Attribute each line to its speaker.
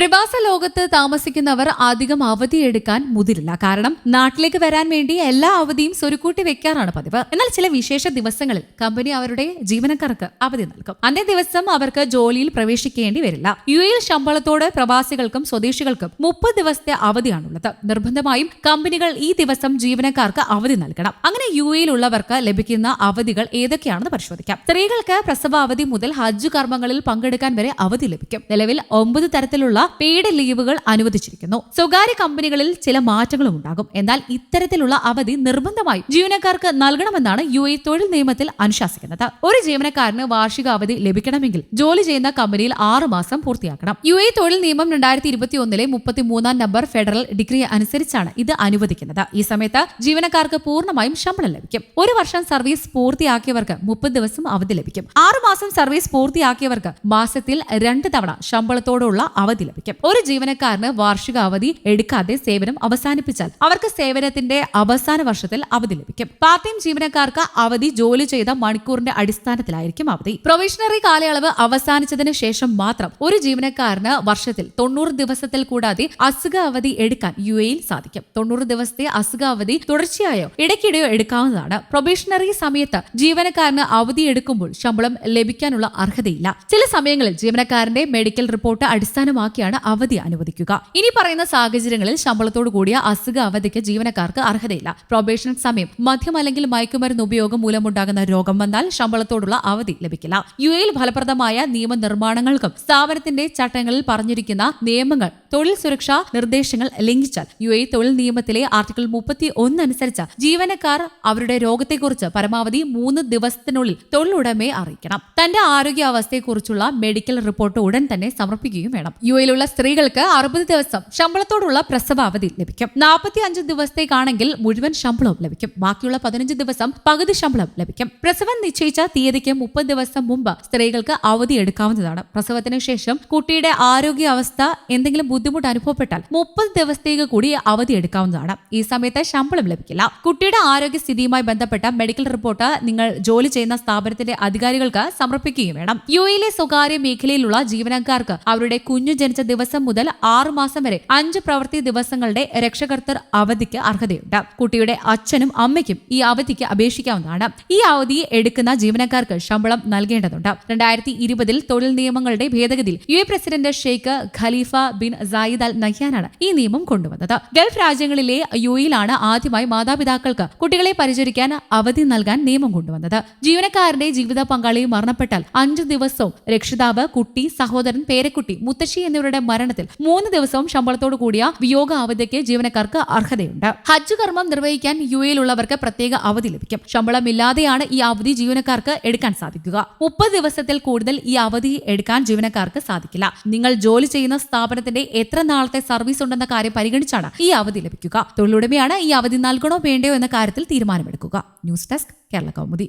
Speaker 1: പ്രവാസ ലോകത്ത് താമസിക്കുന്നവർ അധികം അവധിയെടുക്കാൻ മുതിരില്ല. കാരണം നാട്ടിലേക്ക് വരാൻ വേണ്ടി എല്ലാ അവധിയും സ്വരുക്കൂട്ടി വെക്കാറാണ് പതിവ്. എന്നാൽ ചില വിശേഷ ദിവസങ്ങളിൽ കമ്പനി അവരുടെ ജീവനക്കാർക്ക് അവധി നൽകും. അന്നേ ദിവസം അവർക്ക് ജോലിയിൽ പ്രവേശിക്കേണ്ടി വരില്ല. യു എയിൽ ശമ്പളത്തോട് പ്രവാസികൾക്കും സ്വദേശികൾക്കും മുപ്പത് ദിവസത്തെ അവധിയാണുള്ളത്. നിർബന്ധമായും കമ്പനികൾ ഈ ദിവസം ജീവനക്കാർക്ക് അവധി നൽകണം. അങ്ങനെ യു എയിലുള്ളവർക്ക് ലഭിക്കുന്ന അവധികൾ ഏതൊക്കെയാണെന്ന് പരിശോധിക്കാം. സ്ത്രീകൾക്ക് പ്രസവ അവധി മുതൽ ഹജ്ജ് കർമ്മങ്ങളിൽ പങ്കെടുക്കാൻ വരെ അവധി ലഭിക്കും. നിലവിൽ ഒമ്പത് തരത്തിലുള്ള പെയ്ഡ് ലീവുകൾ അനുവദിച്ചിരിക്കുന്നു. സ്വകാര്യ കമ്പനികളിൽ ചില മാറ്റങ്ങളും ഉണ്ടാകും. എന്നാൽ ഇത്തരത്തിലുള്ള അവധി നിർബന്ധമായും ജീവനക്കാർക്ക് നൽകണമെന്നാണ് യു എ തൊഴിൽ നിയമത്തിൽ അനുശാസിക്കുന്നത്. ഒരു ജീവനക്കാരന് വാർഷിക അവധി ലഭിക്കണമെങ്കിൽ ജോലി ചെയ്യുന്ന കമ്പനിയിൽ ആറ് മാസം പൂർത്തിയാക്കണം. യു എ തൊഴിൽ നിയമം രണ്ടായിരത്തി ഇരുപത്തി ഒന്നിലെ മുപ്പത്തിമൂന്നാം നമ്പർ ഫെഡറൽ ഡിഗ്രി അനുസരിച്ചാണ് ഇത് അനുവദിക്കുന്നത്. ഈ സമയത്ത് ജീവനക്കാർക്ക് പൂർണമായും ശമ്പളം ലഭിക്കും. ഒരു വർഷം സർവീസ് പൂർത്തിയാക്കിയവർക്ക് മുപ്പത് ദിവസം അവധി ലഭിക്കും. ആറു മാസം സർവീസ് പൂർത്തിയാക്കിയവർക്ക് മാസത്തിൽ രണ്ട് തവണ ശമ്പളത്തോടുള്ള അവധി ലഭിക്കും. ഒരു ജീവനക്കാരന് വാർഷിക അവധി എടുക്കാതെ സേവനം അവസാനിപ്പിച്ചാൽ അവർക്ക് സേവനത്തിന്റെ അവസാന വർഷത്തിൽ അവധി ലഭിക്കും. പാർട്ട് ടൈം ജീവനക്കാർക്ക് അവധി ജോലി ചെയ്ത മണിക്കൂറിന്റെ അടിസ്ഥാനത്തിലായിരിക്കും അവധി. പ്രൊവിഷണറി കാലയളവ് അവസാനിച്ചതിന് ശേഷം മാത്രം ഒരു ജീവനക്കാരന് വർഷത്തിൽ തൊണ്ണൂറ് ദിവസത്തിൽ കൂടാതെ അസുഖ അവധി എടുക്കാൻ യു എയിൽ സാധിക്കും. തൊണ്ണൂറ് ദിവസത്തെ അസുഖ അവധി തുടർച്ചയായോ ഇടയ്ക്കിടെയോ എടുക്കാവുന്നതാണ്. പ്രൊബേഷണറി സമയത്ത് ജീവനക്കാരന് അവധി എടുക്കുമ്പോൾ ശമ്പളം ലഭിക്കാനുള്ള അർഹതയില്ല. ചില സമയങ്ങളിൽ ജീവനക്കാരന്റെ മെഡിക്കൽ റിപ്പോർട്ട് അടിസ്ഥാനമാക്കിയാണ് അവധി അനുവദിക്കുക. ഇനി പറയുന്ന സാഹചര്യങ്ങളിൽ ശമ്പളത്തോടു കൂടിയ അസുഖ അവധിക്ക് ജീവനക്കാർക്ക് അർഹതയില്ല. പ്രൊബേഷൻ സമയം മദ്യം അല്ലെങ്കിൽ മയക്കുമരുന്ന് ഉപയോഗം മൂലമുണ്ടാകുന്ന രോഗം വന്നാൽ ശമ്പളത്തോടുള്ള അവധി ലഭിക്കില്ല. യു എയിൽ ഫലപ്രദമായ നിയമനിർമ്മാണങ്ങൾക്കും സ്ഥാപനത്തിന്റെ ചട്ടങ്ങളിൽ പറഞ്ഞിരിക്കുന്ന നിയമങ്ങൾ തൊഴിൽ സുരക്ഷാ നിർദ്ദേശങ്ങൾ ലംഘിച്ചാൽ യു എ തൊഴിൽ നിയമത്തിലെ ആർട്ടിക്കിൾ മുപ്പത്തി ഒന്ന് അനുസരിച്ച് ജീവനക്കാർ അവരുടെ രോഗത്തെക്കുറിച്ച് പരമാവധി മൂന്ന് ദിവസത്തിനുള്ളിൽ തൊഴിലുടമയെ അറിയിക്കണം. തന്റെ ആരോഗ്യാവസ്ഥയെക്കുറിച്ചുള്ള മെഡിക്കൽ റിപ്പോർട്ട് ഉടൻ തന്നെ സമർപ്പിക്കുകയും വേണം. യു സ്ത്രീകൾക്ക് അറുപത് ദിവസം ശമ്പളത്തോടുള്ള പ്രസവ അവധി ലഭിക്കും. നാൽപ്പത്തി അഞ്ച് ദിവസത്തേക്കാണെങ്കിൽ മുഴുവൻ ശമ്പളവും ലഭിക്കും. ബാക്കിയുള്ള പതിനഞ്ച് ദിവസം പകുതി ശമ്പളം ലഭിക്കും. പ്രസവം നിശ്ചയിച്ച തീയതിക്ക് മുപ്പത് ദിവസം മുമ്പ് സ്ത്രീകൾക്ക് അവധി എടുക്കാവുന്നതാണ്. പ്രസവത്തിന് ശേഷം കുട്ടിയുടെ ആരോഗ്യാവസ്ഥ എന്തെങ്കിലും ബുദ്ധിമുട്ട് അനുഭവപ്പെട്ടാൽ മുപ്പത് ദിവസത്തേക്ക് കൂടി അവധി എടുക്കാവുന്നതാണ്. ഈ സമയത്ത് ശമ്പളം ലഭിക്കില്ല. കുട്ടിയുടെ ആരോഗ്യസ്ഥിതിയുമായി ബന്ധപ്പെട്ട മെഡിക്കൽ റിപ്പോർട്ട് നിങ്ങൾ ജോലി ചെയ്യുന്ന സ്ഥാപനത്തിന്റെ അധികാരികൾക്ക് സമർപ്പിക്കുകയും വേണം. യു എയിലെ സ്വകാര്യ മേഖലയിലുള്ള ജീവനക്കാർക്ക് അവരുടെ കുഞ്ഞു ജനിച്ച ദിവസം മുതൽ ആറു മാസം വരെ അഞ്ച് പ്രവൃത്തി ദിവസങ്ങളുടെ രക്ഷകർത്തർ അവധിക്ക് അർഹതയുണ്ട്. കുട്ടിയുടെ അച്ഛനും അമ്മയ്ക്കും ഈ അവധിക്ക് അപേക്ഷിക്കാവുന്നതാണ്. ഈ അവധി എടുക്കുന്ന ജീവനക്കാർക്ക് ശമ്പളം നൽകേണ്ടതുണ്ട്. രണ്ടായിരത്തി ഇരുപതിൽ തൊഴിൽ നിയമങ്ങളുടെ ഭേദഗതിയിൽ U A president Sheikh Khalifa bin Zayed Al നഹ്യാനാണ് ഈ നിയമം കൊണ്ടുവന്നത്. ഗൾഫ് രാജ്യങ്ങളിലെ യു എയിലാണ് ആദ്യമായി മാതാപിതാക്കൾക്ക് കുട്ടികളെ പരിചരിക്കാൻ അവധി നൽകാൻ നിയമം കൊണ്ടുവന്നത്. ജീവനക്കാരന്റെ ജീവിത പങ്കാളി മരണപ്പെട്ടാൽ അഞ്ചു ദിവസവും രക്ഷിതാവ് കുട്ടി സഹോദരൻ പേരക്കുട്ടി മുത്തശ്ശി എന്നിവരുടെ മരണത്തിൽ മൂന്ന് ദിവസവും ശമ്പളത്തോടു കൂടിയ വിയോഗ അവധിക്ക് ജീവനക്കാർക്ക് അർഹതയുണ്ട്. ഹജ്ജ് കർമ്മം നിർവഹിക്കാൻ യു എയിലുള്ളവർക്ക് പ്രത്യേക അവധി ലഭിക്കും. ശമ്പളമില്ലാതെയാണ് ഈ അവധി ജീവനക്കാർക്ക് എടുക്കാൻ സാധിക്കുക. മുപ്പത് ദിവസത്തിൽ കൂടുതൽ ഈ അവധി എടുക്കാൻ ജീവനക്കാർക്ക് സാധിക്കില്ല. നിങ്ങൾ ജോലി ചെയ്യുന്ന സ്ഥാപനത്തിന്റെ എത്ര നാളത്തെ സർവീസ് ഉണ്ടെന്ന കാര്യം പരിഗണിച്ചാണ് ഈ അവധി ലഭിക്കുക. തൊഴിലുടമയാണ് ഈ അവധി നൽകണോ വേണ്ടയോ എന്ന കാര്യത്തിൽ തീരുമാനമെടുക്കുക. News desk Kerala Kaumudi.